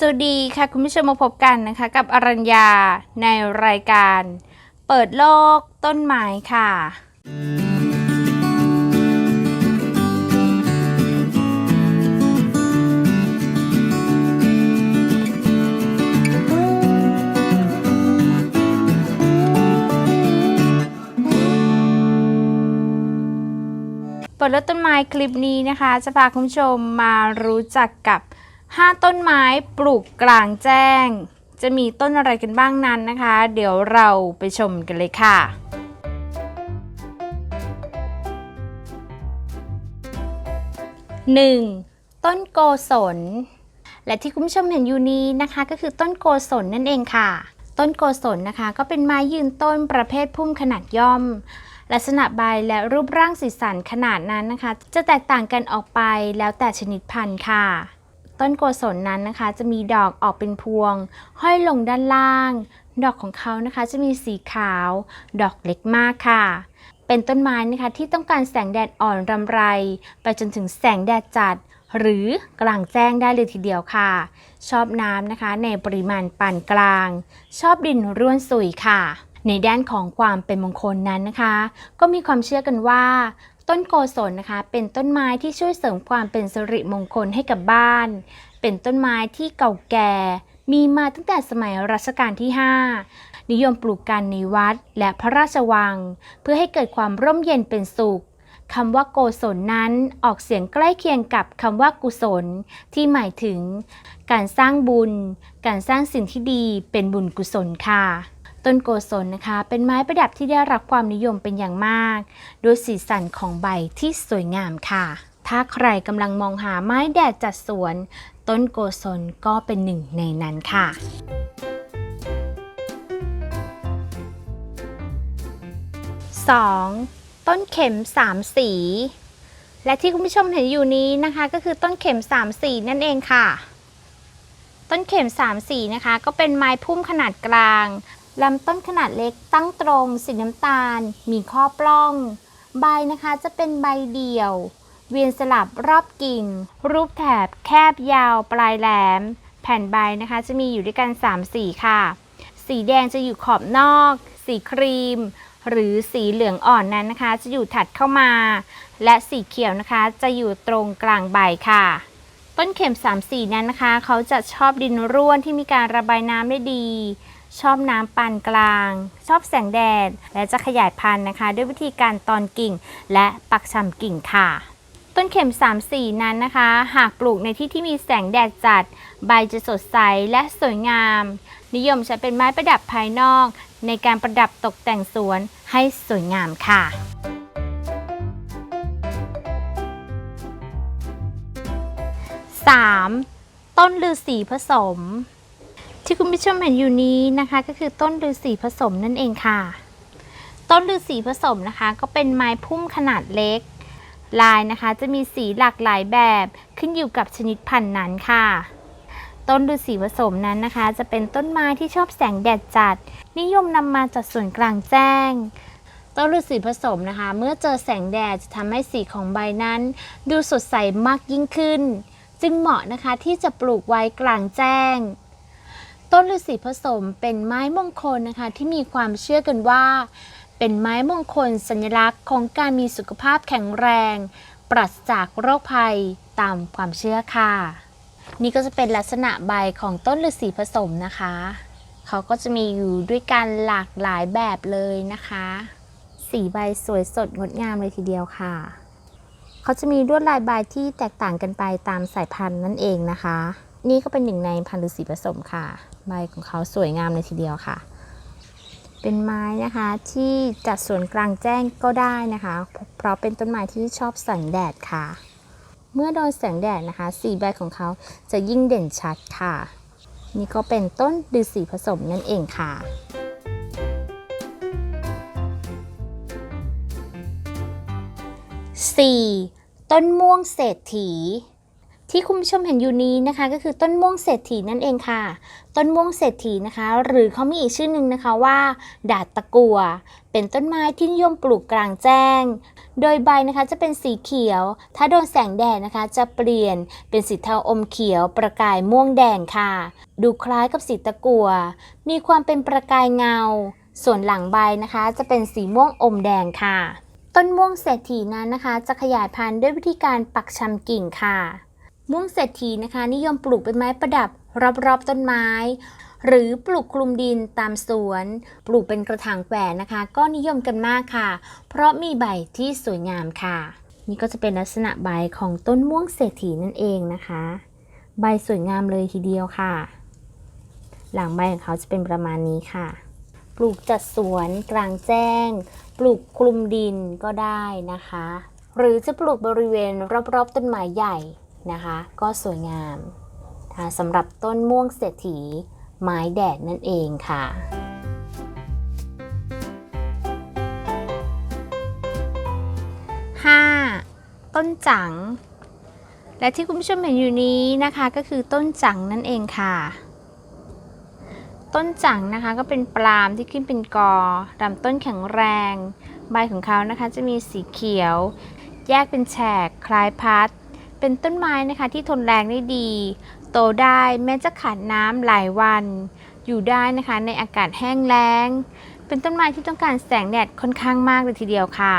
สวัสดีค่ะ คุณผู้ชมมาพบกันนะคะ กับอรัญญาในรายการ เปิดโลกต้นไม้ค่ะ เปิดโลกต้นไม้คลิปนี้นะคะ จะพาคุณผู้ชมมารู้จักกับ 5 ต้นไม้ปลูกกลางแจ้ง จะมีต้นอะไรกันบ้างนั้นนะคะ เดี๋ยวเราไปชมกันเลยค่ะ 1. ต้นโกศล และที่คุณผู้ชมเห็นอยู่นี้นะคะ ก็คือต้นโกศลนั่นเองค่ะ ต้นโกศลนะคะ ก็เป็นไม้ยืนต้นประเภทพุ่มขนาดย่อม ลักษณะใบและรูปร่างสีสันขนาดนั้นนะคะ จะแตกต่างกันออกไปแล้วแต่ชนิดพันธุ์ค่ะ ต้นโกศลนั้นนะคะจะมีดอกออกเป็นพวง ห้อยลงด้านล่าง ดอกของเขานะคะจะมีสีขาว ดอกเล็กมากค่ะ เป็นต้นไม้นะคะที่ต้องการแสงแดดอ่อนรำไร ไปจนถึงแสงแดดจัด หรือกลางแจ้งได้เลยทีเดียวค่ะ ชอบน้ำนะคะในปริมาณปานกลาง ชอบดินร่วนสุยค่ะในด้านของความเป็นมงคลนั้นนะคะ ก็มีความเชื่อกันว่า ต้นโกศลนะคะ เป็นต้นไม้ที่ช่วยเสริมความเป็นสิริมงคลให้กับบ้าน เป็นต้นไม้ที่เก่าแก่ มีมาตั้งแต่สมัยรัชกาลที่ 5 นิยมปลูกกันในวัดและพระราชวัง เพื่อให้เกิดความร่มเย็นเป็นสุขคำว่าโกศลนั้นออกเสียงใกล้เคียงกับคำว่ากุศล ที่หมายถึง การสร้างบุญ การสร้างสิ่งที่ดีเป็นบุญกุศลค่ะ ต้นโกศลนะคะ เป็นไม้ประดับที่ได้รับความนิยมเป็นอย่างมากด้วยสีสันของใบที่สวยงามค่ะ ถ้าใครกำลังมองหาไม้แดดจัดสวน ต้นโกศลก็เป็นหนึ่งในนั้นค่ะ 2. ต้นเข็มสามสี และที่คุณผู้ชมเห็นอยู่นี้นะคะ ก็คือต้นเข็มสามสีนั่นเองค่ะต้นเข็มสามสีนะคะ ก็เป็นไม้พุ่มขนาดกลาง ลำต้นขนาดเล็กตั้งตรง สีน้ำตาล มีข้อปล้อง ใบนะคะจะเป็นใบเดี่ยว เวียนสลับรอบกิ่ง รูปแถบแคบยาวปลายแหลม แผ่นใบนะคะจะมีอยู่ด้วยกัน 3 สีค่ะ สีแดงจะอยู่ขอบนอก สีครีม หรือสีเหลืองอ่อนนั้นนะคะ จะอยู่ถัดเข้ามา และสีเขียวนะคะจะอยู่ตรงกลางใบค่ะต้นเข็ม3ามสีนั้นนะคะ เขาจะชอบดินร่วนที่มีการระบายน้ำได้ดี ชอบน้ำปานกลาง ชอบแสงแดด และจะขยายพันธุ์นะคะ ด้วยวิธีการตอนกิ่ง และปักชำกิ่งค่ะ ต้นเข็ม 3 สีนั้นนะคะ หากปลูกในที่ที่มีแสงแดดจัด ใบจะสดใสและสวยงาม นิยมใช้เป็นไม้ประดับภายนอก ในการประดับตกแต่งสวนให้สวยงามค่ะ 3. ต้นลือสีผสม ที่คุณผู้ชมเห็นอยู่นี้นะคะก็คือต้นลือสีผสมนั่นเองค่ะ ต้นลือสีผสมนะคะก็เป็นไม้พุ่มขนาดเล็ก ลายนะคะจะมีสีหลากหลายแบบขึ้นอยู่กับชนิดพันธุ์นั้นค่ะ ต้นฤาษีผสมนั้นนะคะ จะเป็นต้นไม้ที่ชอบแสงแดดจัด นิยมนำมาจัดส่วนกลางแจ้ง ต้นฤาษีผสมนะคะ เมื่อเจอแสงแดดจะทำให้สีของใบนั้น ดูสดใสมากยิ่งขึ้น จึงเหมาะนะคะที่จะปลูกไว้กลางแจ้ง ต้นฤาษีผสมเป็นไม้มงคลนะคะ ที่มีความเชื่อกันว่า เป็นไม้มงคลสัญลักษณ์ของการมีสุขภาพแข็งแรง ปราศจากโรคภัยตามความเชื่อค่ะ นี่ก็จะเป็นลักษณะใบของต้นฤาษีผสมนะคะ เขาก็จะมีอยู่ด้วยกันหลากหลายแบบเลยนะคะ สีใบสวยสดงดงามเลยทีเดียวค่ะ เขาจะมีลวดลายใบที่แตกต่างกันไปตามสายพันธุ์นั่นเองนะคะ นี่ก็เป็นหนึ่งในพันธุ์ฤาษีผสมค่ะ ใบของเขาสวยงามเลยทีเดียวค่ะ เป็นไม้นะคะที่จัดสวนกลางแจ้งก็ได้นะคะ เพราะเป็นต้นไม้ที่ชอบแสงแดดค่ะ เมื่อโดนแสงแดดนะคะ สีใบของเขาจะยิ่งเด่นชัดค่ะ นี่ก็เป็นต้นดือสีผสมนั่นเองค่ะ 4. ต้นม่วงเศรษฐี ที่คุณผู้ชมเห็นอยู่นี้นะคะ ก็คือต้นม่วงเศรษฐีนั่นเองค่ะ ต้นม่วงเศรษฐีนะคะ หรือเขามีอีกชื่อหนึ่งนะคะว่า ดาดตะกัว เป็นต้นไม้ที่นิยมปลูกกลางแจ้ง โดยใบนะคะจะเป็นสีเขียว ถ้าโดนแสงแดดนะคะ จะเปลี่ยนเป็นสีเทาอมเขียว ประกายม่วงแดงค่ะ ดูคล้ายกับสีตะกัว มีความเป็นประกายเงา ส่วนหลังใบนะคะ จะเป็นสีม่วงอมแดงค่ะ ต้นม่วงเศรษฐีนั้นนะคะ จะขยายพันธุ์ด้วยวิธีการปักชำกิ่งค่ะ ม่วงเศรษฐีนะคะ นิยมปลูกเป็นไม้ประดับรอบๆต้นไม้ หรือปลูกคลุมดินตามสวน ปลูกเป็นกระถางแหวนนะคะ ก็นิยมกันมากค่ะ เพราะมีใบที่สวยงามค่ะ นี่ก็จะเป็นลักษณะใบของต้นม่วงเศรษฐีนั่นเองนะคะ ใบสวยงามเลยทีเดียวค่ะ หลังใบของเขาจะเป็นประมาณนี้ค่ะ ปลูกจัดสวนกลางแจ้ง ปลูกคลุมดินก็ได้นะคะ หรือจะปลูกบริเวณรอบๆต้นไม้ใหญ่ นะคะ ก็สวยงามสำหรับต้นม่วงเศรษฐีไม้แดดนั่นเองค่ะ 5. ต้นจัง และที่คุณผู้ชมเห็นอยู่นี้นะคะก็คือต้นจังนั่นเองค่ะ ต้นจังนะคะก็เป็นปลามที่ขึ้นเป็นกอลำต้นแข็งแรง ใบของเขานะคะจะมีสีเขียว แยกเป็นแฉกคล้ายพัด เป็นต้นไม้นะคะที่ทนแรงได้ดี โตได้แม้จะขาดน้ำหลายวัน อยู่ได้นะคะในอากาศแห้งแล้ง เป็นต้นไม้ที่ต้องการแสงแดดค่อนข้างมากเลยทีเดียวค่ะ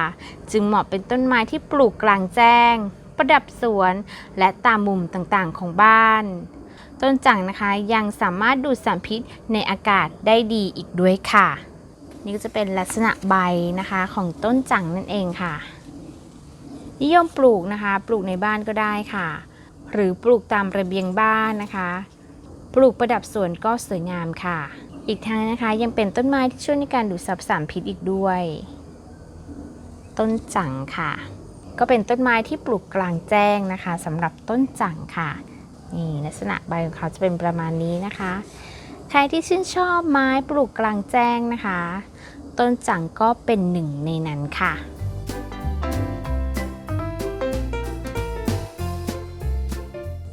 จึงเหมาะเป็นต้นไม้ที่ปลูกกลางแจ้ง ประดับสวน และตามมุมต่างๆของบ้าน ต้นจังนะคะยังสามารถดูดสารพิษในอากาศได้ดีอีกด้วยค่ะ นี่ก็จะเป็นลักษณะใบนะคะของต้นจังนั่นเองค่ะ นิยมปลูกนะคะ ปลูกในบ้านก็ได้ค่ะ หรือปลูกตามระเบียงบ้านนะคะ ปลูกประดับสวนก็สวยงามค่ะ อีกทั้งนะคะยังเป็นต้นไม้ที่ช่วยในการดูดซับสารพิษอีกด้วย ต้นจังค่ะ ก็เป็นต้นไม้ที่ปลูกกลางแจ้งนะคะสำหรับต้นจังค่ะนี่ลักษณะใบของเขาจะเป็นประมาณนี้นะคะ ใครที่ชื่นชอบไม้ปลูกกลางแจ้งนะคะ ต้นจังก็เป็นหนึ่งในนั้นค่ะ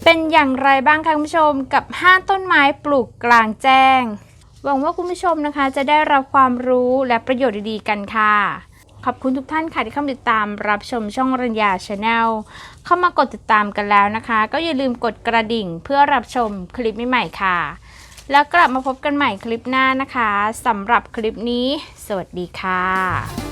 เป็นอย่างไรบ้างคะคุณผู้ชมกับ 5 ต้นไม้ปลูกกลางแจ้ง หวังว่าคุณผู้ชมนะคะ จะได้รับความรู้และประโยชน์ดีๆกันค่ะ ขอบคุณทุกท่านค่ะที่เข้ามาติดตามรับชมช่องรัญญาชาแนลเข้ามากดติดตามกันแล้วนะคะ ก็อย่าลืมกดกระดิ่งเพื่อรับชมคลิปใหม่ๆค่ะ แล้วกลับมาพบกันใหม่คลิปหน้านะคะสำหรับคลิปนี้ สวัสดีค่ะ